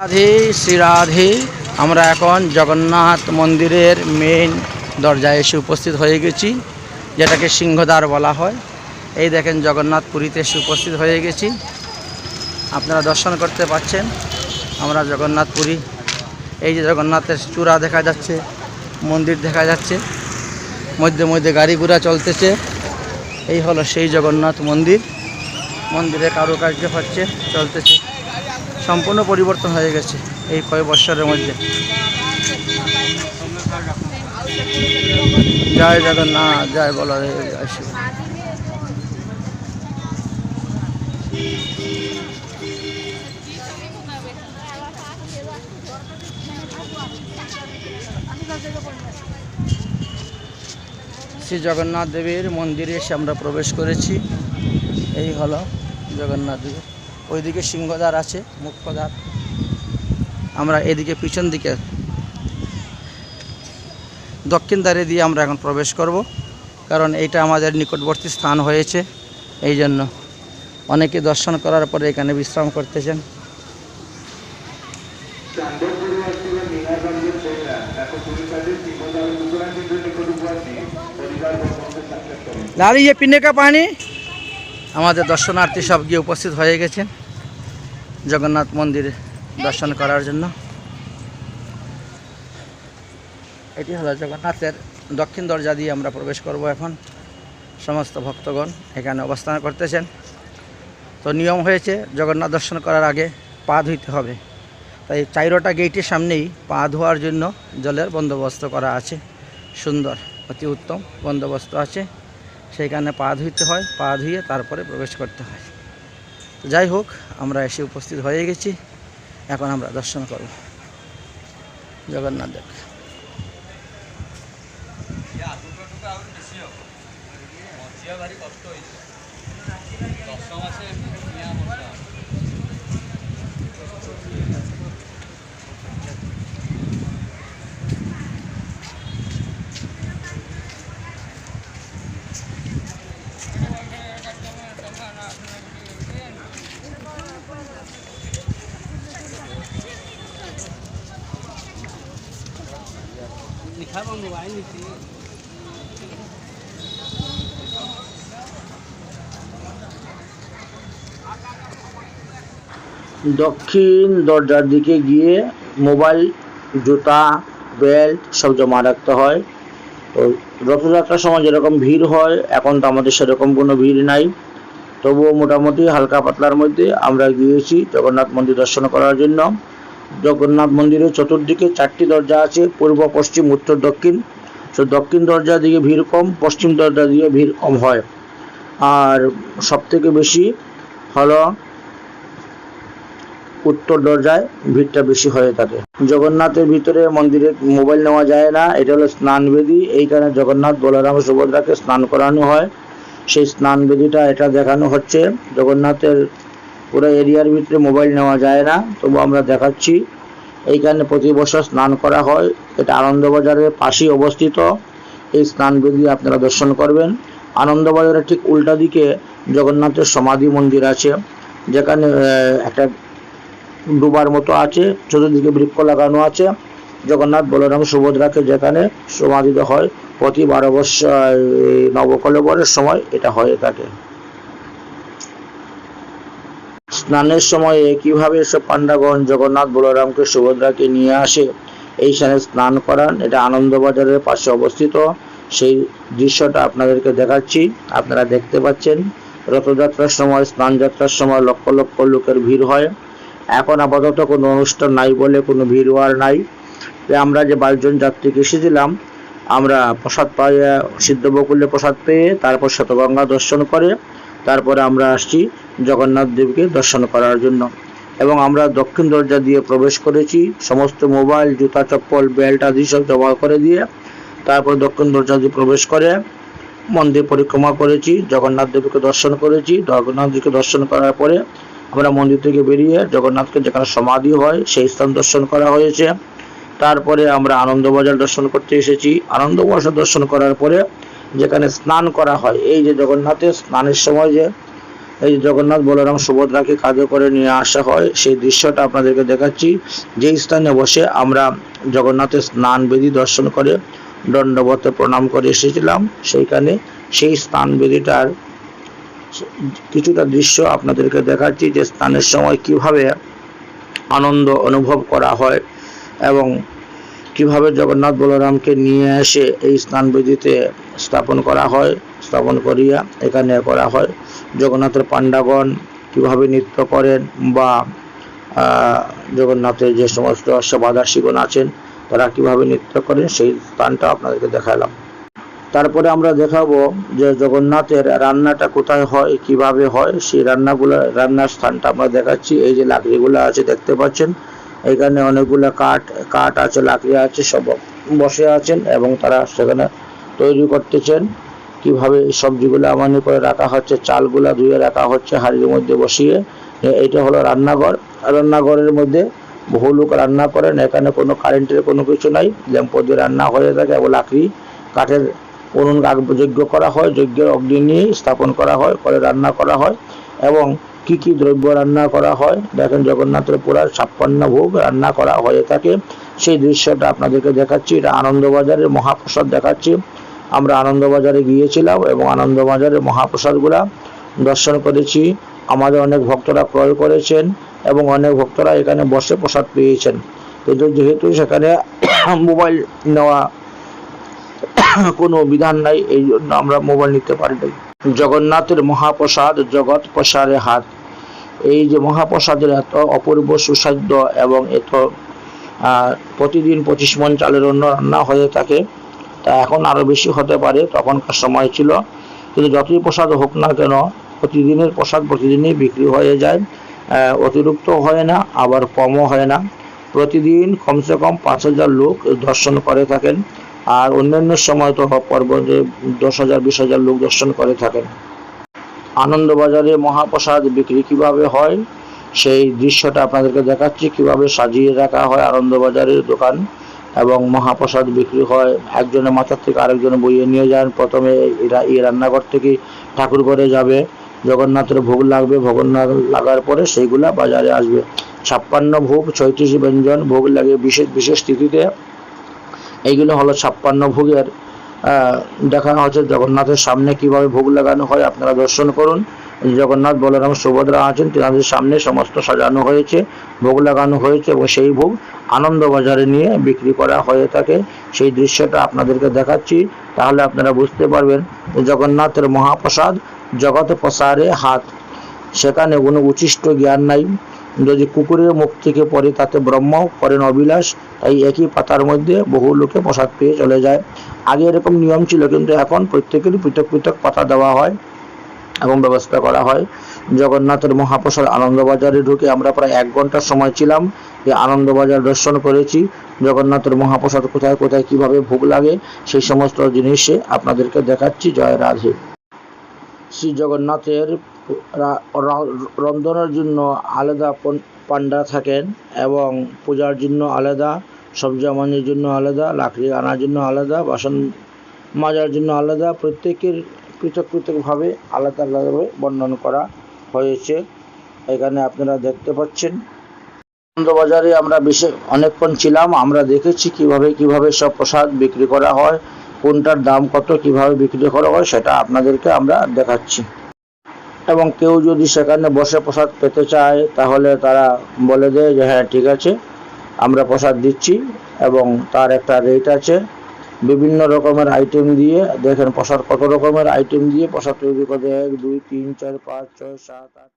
রাধে শ্রী রাধে। আমরা এখন জগন্নাথ মন্দিরের মেন দরজায় এসে উপস্থিত হয়ে গেছি, যেটাকে সিংহদ্বার বলা হয়। এই দেখেন জগন্নাথ পুরীতে এসে উপস্থিত হয়ে গেছি। আপনারা দর্শন করতে পাচ্ছেন, আমরা জগন্নাথ পুরী এই যে জগন্নাথের চূড়া দেখা যাচ্ছে, মন্দির দেখা যাচ্ছে, মধ্যে মধ্যে গাড়ি ঘোড়া চলতেছে। এই হলো সেই জগন্নাথ মন্দির। মন্দিরে কারুকার্য হচ্ছে, চলতেছে। সম্পূর্ণ পরিবর্তন হয়ে গেছে এই কয়েক বৎসরের মধ্যে। জয় জগন্নাথ জয় শিব। শ্রী জগন্নাথ দেবীর মন্দিরে এসে আমরা প্রবেশ করেছি। এই হলো জগন্নাথ দেবীর ওইদিকে সিংহদ্বার আছে মুখ্যদ্বার আমরা এদিকে পিছন দিকে দক্ষিণ দ্বারে দিয়ে আমরা এখন প্রবেশ করব কারণ এইটা আমাদের নিকটবর্তী স্থান হয়েছে এই জন্য অনেকে দর্শন করার পরে এখানে বিশ্রাম করতেছেন চান্দপুরে আসছিলেন মিনাগঞ্জের ছেলেরা দেখো পুলিশাদের সিংহদার উত্তরা কেন্দ্র নিকটবর্তী পরিবার বর্গকে সাক্ষাৎ করেন লালি ये पीने का पानी আমাদের দর্শনার্থী সব গিয়ে উপস্থিত হয়ে গেছেন জগন্নাথ মন্দির দর্শন করার জন্য। এটি হলো জগন্নাথের দক্ষিণ দরজা দিয়ে আমরা প্রবেশ করব এখন। সমস্ত ভক্তগণ এখানে অবস্থান করতেছেন। তো নিয়ম হয়েছে, জগন্নাথ দর্শন করার আগে পা ধুইতে হবে। তাই চাইরোটা গেটের সামনেই পা ধোয়ার জন্য জলের বন্দোবস্ত করা আছে। সুন্দর, অতি উত্তম বন্দোবস্ত আছে। সেইখানে পা ধুইতে হয়, পা ধুয়ে তারপরে প্রবেশ করতে হয়। যাই হোক, আমরা এসে উপস্থিত হয়ে গেছি। এখন আমরা দর্শন করব। জগন্নাথ দেব। দক্ষিণ দরজার দিকে গিয়ে মোবাইল, জুতা, বেল্ট সব জমা রাখতে হয়। তো রথযাত্রার সময় যেরকম ভিড় হয়, এখন তো আমাদের সেরকম কোনো ভিড় নাই। তবুও মোটামুটি হালকা পাতলার মধ্যে আমরা গিয়েছি জগন্নাথ মন্দির দর্শন করার জন্য। জগন্নাথ মন্দিরের চতুর্দিকে চারটি দরজা আছে, পূর্ব, পশ্চিম, উত্তর, দক্ষিণ। তো দক্ষিণ দরজা দিকে ভিড় কম, পশ্চিম দরজা দিয়ে ভিড় কম হয়। আর সবথেকে বেশি হলো উত্তর দরজায় ভিড়টা বেশি হয়ে থাকে। জগন্নাথের ভিতরে মন্দিরে মোবাইল নেওয়া যায় না, এটা হলো স্নানবেদী। এইখানে জগন্নাথ বলরাম সুভদ্রাকে স্নান করানো হয়। সেই স্নানবেদীটা এটা দেখানো হচ্ছে। জগন্নাথের পুরো এরিয়ার ভিতরে মোবাইল নেওয়া যায় না, তবু আমরা দেখাচ্ছি। এইখানে প্রতি বছর স্নান করা হয়। এটা আনন্দবাজারের পাশেই অবস্থিত। এই স্নানবেদী আপনারা দর্শন করবেন। আনন্দবাজারের ঠিক উল্টা দিকে জগন্নাথের সমাধি মন্দির আছে, যেখানে একটা ডুবার মতো আছে, চতুর্দিকে বৃক্ষ লাগানো আছে। জগন্নাথ বলরাম সুভদ্রাকে যেখানে সমাধিত হয়, প্রতি বারো বৎসর নবকলবরের সময় এটা হয়ে থাকে স্নানের সময় একইভাবে সব পাণ্ডাগণ জগন্নাথ বলরামকে সুভদ্রাকে নিয়ে আসে, এই এইখানে স্নান করান। এটা আনন্দবাজারের পাশে অবস্থিত। সেই দৃশ্যটা আপনাদেরকে দেখাচ্ছি। আপনারা দেখতে পাচ্ছেন, রথযাত্রার সময় স্নান যাত্রার সময় লক্ষ লক্ষ লোকের ভিড় হয়। এখন আপাতত কোনো অনুষ্ঠান নাই বলে কোনো ভিড় আর নাই। আমরা যে বাইশজন যাত্রীকে এসেছিলাম, আমরা প্রসাদ পাইয়ে সিদ্ধ বকুলে প্রসাদ পেয়ে তারপর শতগঙ্গা দর্শন করে তারপরে আমরা আসছি জগন্নাথ দেবকে দর্শন করার জন্য। এবং আমরা দক্ষিণ দরজা দিয়ে প্রবেশ করেছি, সমস্ত মোবাইল, জুতা, চপ্পল, বেল্ট আদি সব জমা করে দিয়ে তারপর দক্ষিণ দরজা দিয়ে প্রবেশ করে মন্দির পরিক্রমা করেছি, জগন্নাথ দেবকে দর্শন করেছি। জগন্নাথ দেবকে দর্শন করার পরে আমরা মন্দির থেকে বেরিয়ে জগন্নাথকে যেখানে সমাধি হয় সেই স্থান দর্শন করা হয়েছে। তারপরে আমরা আনন্দবাজার দর্শন করতে এসেছি। আনন্দবাজার দর্শন করার পরে যেখানে স্নান করা হয়, এই যে জগন্নাথের স্নানের সময় যে, এই যে জগন্নাথ বলরাম সুভদ্রাকে কাঁধে করে নিয়ে আসা হয়, সেই দৃশ্যটা আপনাদেরকে দেখাচ্ছি। যেই স্থানে বসে আমরা জগন্নাথের স্নান বেদি দর্শন করে দণ্ডবতে প্রণাম করে এসেছিলাম, সেইখানে সেই স্নান বেদিটার কিছুটা দৃশ্য আপনাদেরকে দেখাচ্ছি যে স্নানের সময় কীভাবে আনন্দ অনুভব করা হয় এবং কীভাবে জগন্নাথ বলরামকে নিয়ে এসে এই স্নানবেদিতে স্থাপন করা হয়, স্থাপন করিয়া এখানে করা হয়? জগন্নাথের পাণ্ডাগণ কীভাবে নৃত্য করেন বা জগন্নাথের যে সমস্ত সেবাদাসীগণ আছেন, তারা কীভাবে নৃত্য করেন? সেই স্থানটা আপনাদেরকে দেখালাম। তারপরে আমরা দেখাবো যে জগন্নাথের রান্নাটা কোথায় হয়, কীভাবে হয়? সেই রান্নাগুলো, রান্নার স্থানটা আমরা দেখাচ্ছি। এই যে লাকড়িগুলো আছে, দেখতে পাচ্ছেন? এখানে অনেকগুলো কাঠ কাঠ আছে, লাকড়ি আছে, সব বসে আছেন এবং তারা সেখানে তৈরি করতেছেন। কীভাবে সবজিগুলো আমানি করে রাখা হচ্ছে, চালগুলা ধুয়ে রাখা হচ্ছে, হাঁড়ির মধ্যে বসিয়ে। এ- এইটা হলো রান্নাঘর। রান্নাঘরের মধ্যে বহু লোক রান্না করেন, এখানে কোনো কারেন্টের কোনো কিছু নাই। ল্যাম্প দিয়ে রান্না হয়ে থাকে এবং লাকড়ি, কাঠের উনুন যজ্ঞ করা হয়, যজ্ঞের অগ্নি নিয়ে স্থাপন করা হয়, করে রান্না করা হয় এবং কি কি দ্রব্য রান্না করা হয়? দেখেন জগন্নাথের পুরা ছাপ্পান্ন ভোগ রান্না করা হয়ে থাকে। সেই দৃশ্যটা আপনাদেরকে দেখাচ্ছি। এটা আনন্দবাজারের মহাপ্রসাদ দেখাচ্ছি। আমরা আনন্দবাজারে গিয়েছিলাম এবং আনন্দবাজারের মহাপ্রসাদগুলা দর্শন করেছি। আমাদের অনেক ভক্তরা ক্রয় করেছেন এবং অনেক ভক্তরা এখানে বসে প্রসাদ পেয়েছেন। কিন্তু যেহেতু সেখানে মোবাইল নেওয়া কোনো বিধান নাই, এই জন্য আমরা মোবাইল নিতে পারি নাই জগন্নাথের মহাপ্রসাদ জগৎ প্রসারে হাত এই যে মহাপ্রসাদের এত অপূর্ব সুসাধ্য এবং এত প্রতিদিন পঁচিশ মন চালের অন্য রান্না হয়ে থাকে, তা এখন আরও বেশি হতে পারে, তখনকার সময় ছিল। কিন্তু যতই প্রসাদ হোক না কেন, প্রতিদিনের প্রসাদ প্রতিদিনই বিক্রি হয়ে যায় অতিরিক্ত হয় না, আবার কমও হয় না। প্রতিদিন কমসে কম পাঁচ হাজার লোক দর্শন করে থাকেন, আর অন্যান্য সময় তো পর্বতে দশ হাজার, বিশ হাজার লোক দর্শন করে থাকেন। আনন্দবাজারে মহাপ্রসাদ বিক্রি কীভাবে হয়, সেই দৃশ্যটা আপনাদেরকে দেখাচ্ছি। কীভাবে সাজিয়ে রাখা হয় আনন্দবাজারের দোকান এবং মহাপ্রসাদ বিক্রি হয়। একজনের মাথার থেকে আরেকজনে বইয়ে নিয়ে যান। প্রথমে এরা, এই রান্নাঘর থেকে ঠাকুর ঘরে যাবে। জগন্নাথের ভোগ লাগবে। ভগন্নাথ লাগার পরে সেইগুলা বাজারে আসবে। ছাপ্পান্ন ভোগ, ছয়ত্রিশ ব্যঞ্জন ভোগ লাগে। বিশেষ বিশেষ তিথিতে। এইগুলো হলো ছাপ্পান্ন ভোগের দেখানো হচ্ছে জগন্নাথের সামনে কীভাবে ভোগ লাগানো হয়, আপনারা দর্শন করুন। জগন্নাথ বলরাম সুভদ্রা আছেন, তেনাদের সামনে সমস্ত সাজানো হয়েছে, ভোগ লাগানো হয়েছে এবং সেই ভোগ আনন্দবাজারে নিয়ে বিক্রি করা হয়ে থাকে। সেই দৃশ্যটা আপনাদেরকে দেখাচ্ছি। তাহলে আপনারা বুঝতে পারবেন জগন্নাথের মহাপ্রসাদ জগৎ প্রসারে হাত। সেখানে কোনো উচিষ্ট জ্ঞান নাই। যদি কুকুরের মুখ থেকে পড়ে তাতে ব্রহ্ম করেন অবিলাস তাই একই পাতার মধ্যে বহু লোকে প্রসাদ পেয়ে চলে যায়। আগে এরকম নিয়ম ছিল, কিন্তু এখন প্রত্যেকেরই পৃথক পৃথক পাতা দেওয়া হয় এবং ব্যবস্থা করা হয়। জগন্নাথের মহাপ্রসাদ আনন্দবাজারে ঢুকে আমরা প্রায় এক ঘণ্টার সময় ছিলাম এই আনন্দবাজার দর্শন করেছি। জগন্নাথের মহাপ্রসাদ কোথায় কোথায়, কীভাবে ভোগ লাগে, সেই সমস্ত জিনিসে আপনাদেরকে দেখাচ্ছি। জয় রাধে। শ্রী জগন্নাথের রন্ধনের জন্য আলাদা পান্ডা থাকেন এবং পূজার জন্য আলাদা সবজি আমানের জন্য আলাদা, লাকড়ি আনার জন্য আলাদা, বাসন মাজার জন্য আলাদা, প্রত্যেকের পৃথক পৃথকভাবে আলাদা আলাদাভাবে বর্ণন করা হয়েছে। এখানে আপনারা দেখতে পাচ্ছেন। আনন্দবাজারে আমরা বিশেষ অনেকক্ষণ ছিলাম, আমরা দেখেছি কীভাবে কীভাবে সব প্রসাদ বিক্রি করা হয়, কোনটার দাম কত, কীভাবে বিক্রি করা হয়, সেটা আপনাদেরকে আমরা দেখাচ্ছি। এবং কেউ যদি সেখানে বসে প্রসাদ পেতে চায়, তাহলে তারা বলে দেয় যে হ্যাঁ ঠিক আছে। আমরা প্রসাদ দিচ্ছি এবং তার একটা রেট আছে। বিভিন্ন রকমের আইটেম দিয়ে, দেখেন প্রসাদ কত রকমের আইটেম দিয়ে প্রসাদ তৈরি করে এক, দুই, তিন, চার, পাঁচ, ছয়, সাত, আট